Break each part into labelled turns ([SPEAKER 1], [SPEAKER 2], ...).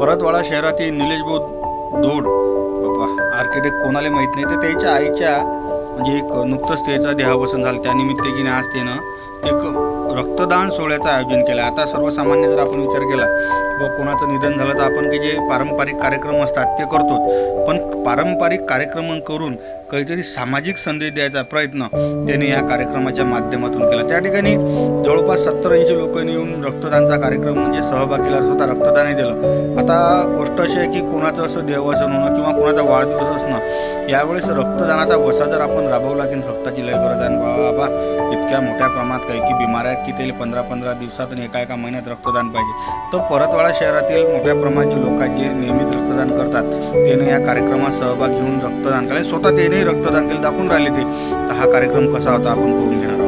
[SPEAKER 1] परतवाडा शहरातील निलेश भाऊ बाबा आर्किटेक्ट कोणाला माहीत नाही तर त्याच्या आईच्या म्हणजे एक नुकतंच त्याचा देहावसन झालं की आज त्यानं एक रक्तदान सोहळ्याचं आयोजन केलं. आता सर्वसामान्य जर आपण विचार केला व कोणाचं निधन झालं तर आपण की जे पारंपरिक कार्यक्रम असतात ते करतो पण पारंपरिक कार्यक्रम करून काहीतरी सामाजिक संदेश द्यायचा प्रयत्न त्याने या कार्यक्रमाच्या माध्यमातून केला. त्या ठिकाणी जवळपास सत्तर ऐंशी लोकांनी येऊन रक्तदानचा कार्यक्रम म्हणजे सहभाग केला स्वतः रक्तदानही दिलं. आता गोष्ट अशी आहे की कोणाचं असं देवसन होणं किंवा कोणाचा वाढदिवस असणं यावेळेस रक्तदानाचा वसा जर आपण राबवला की रक्ताची लय गरज आहे बाबा इतक्या मोठ्या प्रमाणात काही की बिमार आहेत की त्याला पंधरा पंधरा दिवसात आणि एका एका महिन्यात रक्तदान पाहिजे. तर परतवाडा शहरातील मोठ्या प्रमाणात जे लोक आहेत जे नियमित रक्तदान करतात. त्याने या कार्यक्रमात सहभाग घेऊन रक्तदान केलं. स्वतः त्याने रक्तदान केलं दाखवून राहिले ते. तर हा कार्यक्रम कसा होता आपण करून घेणार आहोत.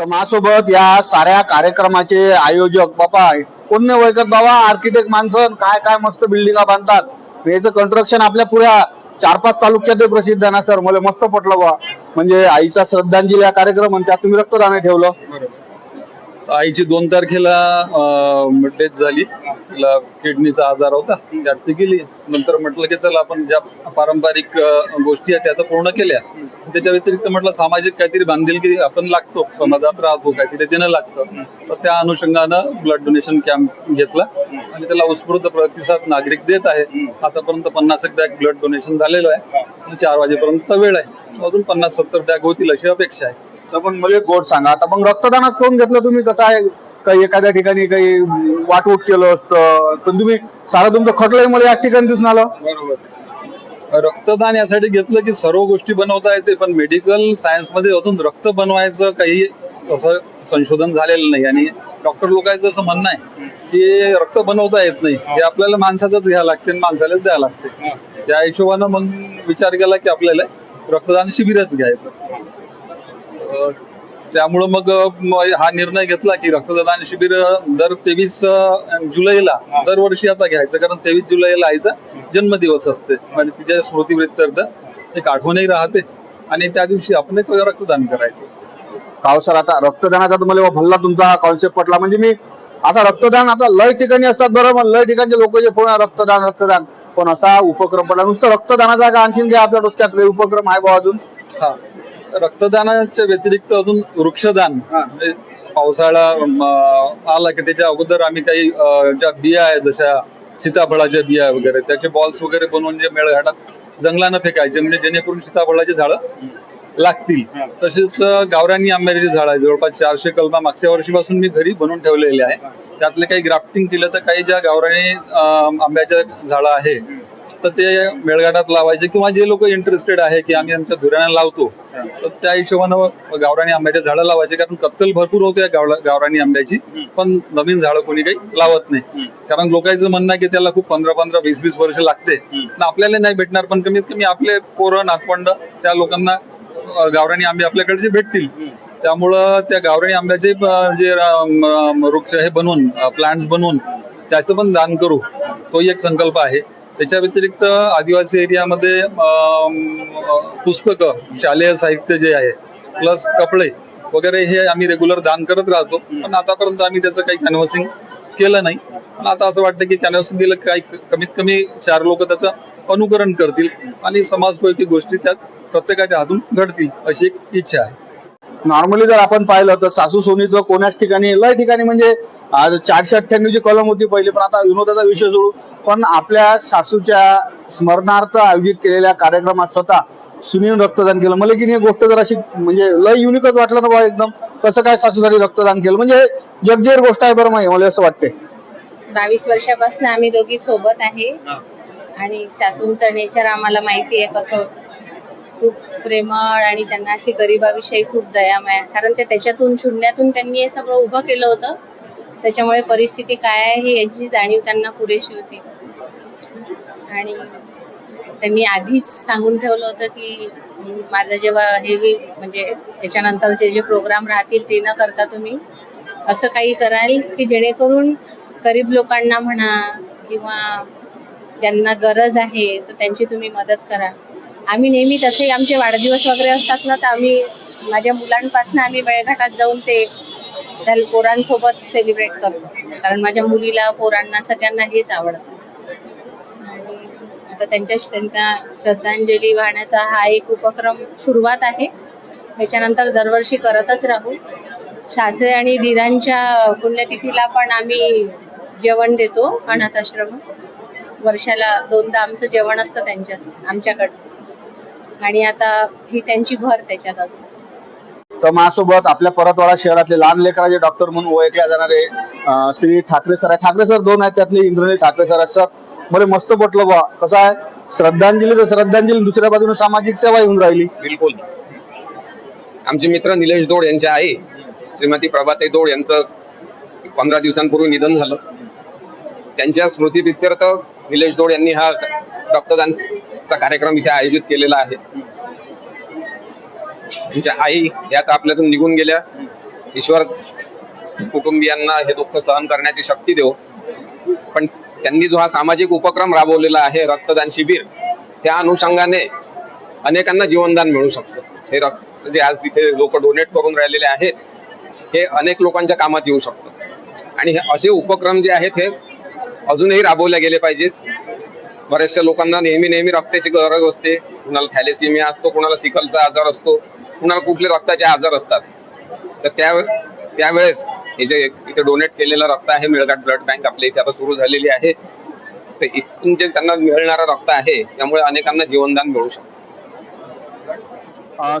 [SPEAKER 2] तर माझ्यासोबत या साऱ्या कार्यक्रमाचे आयोजक बाबा कोण वळकत बाबा आर्किटेक्ट माणसं काय काय मस्त बिल्डिंगा बांधतात. याचं कन्स्ट्रक्शन आपल्या पुऱ्या चार पाच तालुक्यात प्रसिद्ध आहे ना सर मला मस्त पटलं बा म्हणजे आईचा श्रद्धांजली हा कार्यक्रम आणि त्यात तुम्ही रक्तदान ठेवलं.
[SPEAKER 3] आईची दोन तारखेला डेथ झाली. तिला किडनीचा आजार होता त्यात ती गेली. नंतर म्हटलं की चला आपण ज्या पारंपरिक गोष्टी आहेत त्या पूर्ण केल्या. त्याच्या व्यतिरिक्त म्हटलं सामाजिक काहीतरी बांधिलकी आपण लागतो. समाजात राहतो काहीतरी देणं लागतं. तर त्या अनुषंगानं ब्लड डोनेशन कॅम्प घेतला. आणि त्याला उत्स्फूर्त प्रतिसाद नागरिक देत आहे. आतापर्यंत पन्नास एक बॅग ब्लड डोनेशन झालेलं आहे. आणि चार वाजेपर्यंतचा वेळ आहे. अजून पन्नास सत्तर बॅग होतील अशी अपेक्षा आहे.
[SPEAKER 2] तर पण मला एक गोड सांगा. आता मग रक्तदानच करून घेतलं तुम्ही कसं आहे? काही एखाद्या ठिकाणी काही वाटवूट केलं असतं पण तुम्ही सारं तुमचं खटलंय मला या ठिकाणी दिसून आलं.
[SPEAKER 3] बरोबर. रक्तदान यासाठी घेतलं की सर्व गोष्टी बनवता येते पण मेडिकल सायन्समध्ये अजून रक्त बनवायचं काही असं संशोधन झालेलं नाही. आणि डॉक्टर लोकांचं असं म्हणणं आहे की रक्त बनवता येत नाही. हे. आपल्याला माणसाचंच घ्यावं लागते आणि माणसालाच द्यावं लागते. त्या हिशोबानं मग विचार केला की आपल्याला रक्तदान शिबिरच घ्यायचं. त्यामुळं मग हा निर्णय घेतला की रक्तदान शिबिर दर तेवीस जुलैला दरवर्षी आता घ्यायचं. कारण तेवीस जुलैला आईचा जन्मदिवस असते. म्हणजे तिच्या स्मृतीप्रित्यर्थ एक आठवणही राहते. आणि त्या दिवशी आपण एक रक्तदान करायचं.
[SPEAKER 2] काव सर आता रक्तदानाचा तुम्हाला भल्ला तुमचा कॉन्सेप्ट पटला. म्हणजे मी आता रक्तदान आता लय ठिकाणी असतात बरं मग लय ठिकाणचे लोक जे पुन्हा रक्तदान रक्तदान. पण असा उपक्रम पडला. नुसतं रक्तदानाचा का आणखीन काय आपल्या डोक्यात काही उपक्रम आहे बा अजून.
[SPEAKER 3] हा. रक्तदानाच्या व्यतिरिक्त अजून वृक्षदान. म्हणजे पावसाळा आला की त्याच्या अगोदर आम्ही काही अं, ज्या बिया आहेत जशा सीताफळाच्या बिया वगैरे त्याचे बॉल्स वगैरे बनवून जे मेळघाटात जंगलानं फेकायचे म्हणजे जेणेकरून सीताफळाची झाडं लागतील. तसेच अं, गावरानी आंब्याची झाड आहे जवळपास चारशे कलमा मागच्या वर्षीपासून मी घरी बनवून ठेवलेले आहे. त्यातले काही ग्राफ्टिंग केलं तर काही ज्या गावरानी अं, आंब्याच्या झाडं आहे तर ते मेळघाटात लावायचे किंवा जे लोक इंटरेस्टेड आहे की आम्ही आमच्या धुऱ्याने लावतो तर त्या हिशोबानं गावरानी आंब्याच्या झाडं लावायचे. कारण कत्तल भरपूर होते गावरानी आंब्याची. पण नवीन झाडं कोणी काही लावत नाही. कारण लोकांचं म्हणणं की त्याला खूप पंधरा पंधरा वीस वीस वर्ष लागते. आपल्याला नाही भेटणार पण कमीत कमी आपले पोरं नातवंड त्या लोकांना गावरानी आंबे आपल्याकडचे भेटतील. त्यामुळं त्या गावरानी आंब्याचे जे वृक्ष हे बनवून प्लांट्स बनवून त्याचं पण दान करू. तो एक संकल्प आहे. त्याच्या व्यतिरिक्त आदिवासी एरियामध्ये पुस्तकं शालेय साहित्य जे आहे प्लस कपडे वगैरे हे आम्ही रेग्युलर दान करत राहतो. पण आतापर्यंत आम्ही त्याचं काही कन्व्हर्सिंग केलं नाही. पण आता असं वाटतं की कॅनव्हसिंग दिलं काही कमीत कमी चार लोक त्याचं अनुकरण करतील आणि समाजपैकी गोष्टी त्यात प्रत्येकाच्या हातून घडतील अशी एक इच्छा आहे.
[SPEAKER 2] नॉर्मली जर आपण पाहिलं तर सासू सोनीचं कोण्याच ठिकाणी लय ठिकाणी म्हणजे आज चारशे अठ्ठ्याण्णव ची कलम होती पहिली पण आता विनोदाचा विषय सोडू. पण आपल्या सासूच्या स्मरणार्थ आयोजित केलेल्या कार्यक्रमात स्वतः सुनील रक्तदान केलं. मला की नाही गोष्ट जर अशी म्हणजे लय युनिकच वाटलं ना बा एकदम. कसं काय सासूसाठी रक्तदान केलं? म्हणजे जगजेर गोष्ट आहे बरं माही मला असं वाटते
[SPEAKER 4] बावीस वर्षापासून आम्ही दोघी सोबत आहे. आणि सासूंचं नेचर आम्हाला माहिती आहे कसं खूप प्रेमळ आणि त्यांना अशी गरिबाविषयी खूप दयामय आहे. कारण ते त्याच्यातून शून्यातून त्यांनी हे सगळं उभं केलं होतं. त्याच्यामुळे परिस्थिती काय आहे हे याची जाणीव त्यांना पुरेशी होती. आणि त्यांनी आधीच सांगून ठेवलं होतं की माझं जेव्हा हेवी म्हणजे त्याच्यानंतरचे जे प्रोग्राम राहतील ते न करता तुम्ही असं काही कराल की जेणेकरून गरीब लोकांना म्हणा किंवा ज्यांना गरज आहे तर त्यांची तुम्ही मदत करा. आम्ही नेहमी तसे आमचे वाढदिवस वगैरे असतात ना तर आम्ही माझ्या मुलांपासून आम्ही मेळघाटात जाऊन ते त्या पोरांसोबत सेलिब्रेट करतो. कारण माझ्या मुलीला पोरांना सगळ्यांना हेच आवडतं. आणि आता त्यांच्या त्यांना श्रद्धांजली वाहण्याचा हा एक उपक्रम सुरुवात आहे. त्याच्यानंतर दरवर्षी करतच राहू. सासरे आणि दिरांच्या पुण्यतिथीला पण आम्ही जेवण देतो अनाथाश्रम वर्षाला दोनदा आमचं जेवण असतं त्यांच्यात आमच्याकडं. आणि आता ही त्यांची भर त्याच्यात असतो.
[SPEAKER 2] तर माझ्यासोबत आपल्या परतवाडा शहरातले लहान लेकराचे डॉक्टर म्हणून ओळखले जाणारे श्री ठाकरे सर आहे ठाकरे सर दोन आहेत त्यातले इंद्रनील ठाकरे सर असतात. बरे मस्त पटलं बा कसं आहे? श्रद्धांजली तर श्रद्धांजली दुसऱ्या बाजूने सामाजिक सेवा येऊन राहिली.
[SPEAKER 5] बिलकुल. आमचे मित्र निलेश दोड यांचे आहे श्रीमती प्रभाताई दोड यांचं पंधरा दिवसांपूर्वी निधन झालं. त्यांच्या स्मृतीप्रित्यर्थ निलेश दोड यांनी हा रक्तदानचा कार्यक्रम इथे आयोजित केलेला आहे. त्यांच्या आई या आता आपल्यातून निघून गेल्या. ईश्वर कुटुंबियांना हे दुःख सहन करण्याची शक्ती देऊ पण त्यांनी जो हा सामाजिक उपक्रम राबवलेला आहे रक्तदान शिबिर त्या अनुषंगाने अनेकांना जीवनदान मिळू शकतं. हे रक्त जे आज तिथे लोक डोनेट करून राहिलेले आहेत हे अनेक लोकांच्या कामात येऊ शकतं. आणि हे असे उपक्रम जे आहेत हे अजूनही राबवले गेले पाहिजेत. बऱ्याचशा लोकांना नेहमी नेहमी रक्ताची गरज असते. कुणाला थॅलेसिमिया असतो कुणाला सिकलचा आजार असतो. कुणाला कुठले रक्ताचे आजार असतात तर त्या त्यावेळेस हे जे इथे डोनेट केलेलं रक्त आहे मेळघाट ब्लड बँक आपल्या इथे आता सुरू झालेली आहे. तर इथून जे त्यांना मिळणारं रक्त आहे त्यामुळे अनेकांना जीवनदान मिळू शकतं.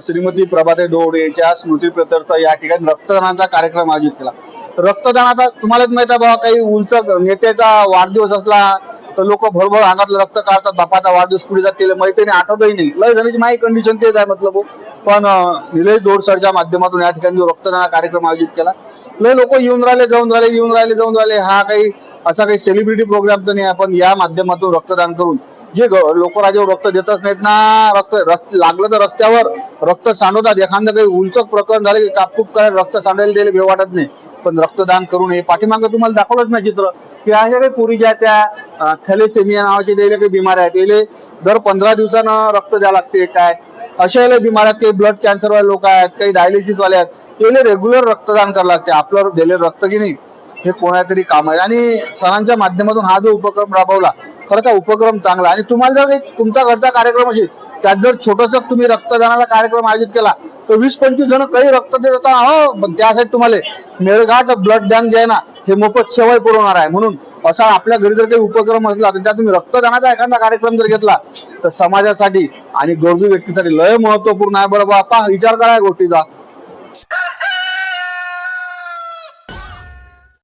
[SPEAKER 2] श्रीमती प्रभाते डोड यांच्या स्मृतीप्रित्यर्थ या ठिकाणी रक्तदानाचा कार्यक्रम आयोजित केला. तर रक्तदानाचा तुम्हालाच माहीत आहे बाबा काही उलट नेत्याचा वाढदिवस असला तर लोक भरभर अंगातलं रक्त काढतात बापाचा वाढदिवस पुढे जातील माहिती नाही आठवतही नाही. लय झाली माही कंडिशन तेच आहे मतलब भाऊ पण अं, निलेश दोडसरच्या माध्यमातून या ठिकाणी रक्तदान कार्यक्रम आयोजित केला लय लोक येऊन राहिले जाऊन राहिले येऊन राहिले जाऊन राहिले. हा काही असा काही सेलिब्रिटी प्रोग्राम तर नाही आहे. पण या माध्यमातून रक्तदान करून जे लोक राजावर रक्त देतच नाहीत ना रक्त रक्त लागलं तर रस्त्यावर रक्त सांडवतात. एखादं काही उलचक प्रकरण झालं की कापकूप करायला रक्त सांडायला दिले भेव वाटत नाही. पण रक्तदान करून हे पाठीमागं तुम्हाला दाखवलंच नाही चित्र. की अशा काही पूर्वी ज्या त्या थॅलेसेमिया नावाचे दिले काही बिमाऱ्या आहेत. त्याले दर पंधरा दिवसानं रक्त द्यावं लागते काय? अशा वेळेला बिमाऱ्या आहेत काही ब्लड कॅन्सरवाले लोक आहेत काही डायलिसिसवाले आहेत त्याला रेग्युलर रक्तदान करावं लागते. आपलं दिलेलं रक्त की नाही हे कोणातरी काम आहे. आणि सणांच्या माध्यमातून हा जो उपक्रम राबवला खरं का उपक्रम चांगला आणि तुम्हाला जर काही तुमचा घरचा कार्यक्रम असेल त्यात जर छोटस तुम्ही रक्तदानाचा कार्यक्रम आयोजित केला तर वीस पंचवीस जण काही रक्त देत होता हो पण त्यासाठी तुम्हाला मेळघाट ब्लड बँक जे आहे ना हे मोफत सेवा पुरवणार आहे. म्हणून असा आपल्या घरी जर काही उपक्रम असला तर त्यातून तुम्ही रक्तदानाचा एखादा कार्यक्रम जर घेतला तर समाजासाठी आणि गरजू व्यक्तीसाठी लय महत्त्वपूर्ण आहे. बरोबर आता विचार करा या गोष्टीचा.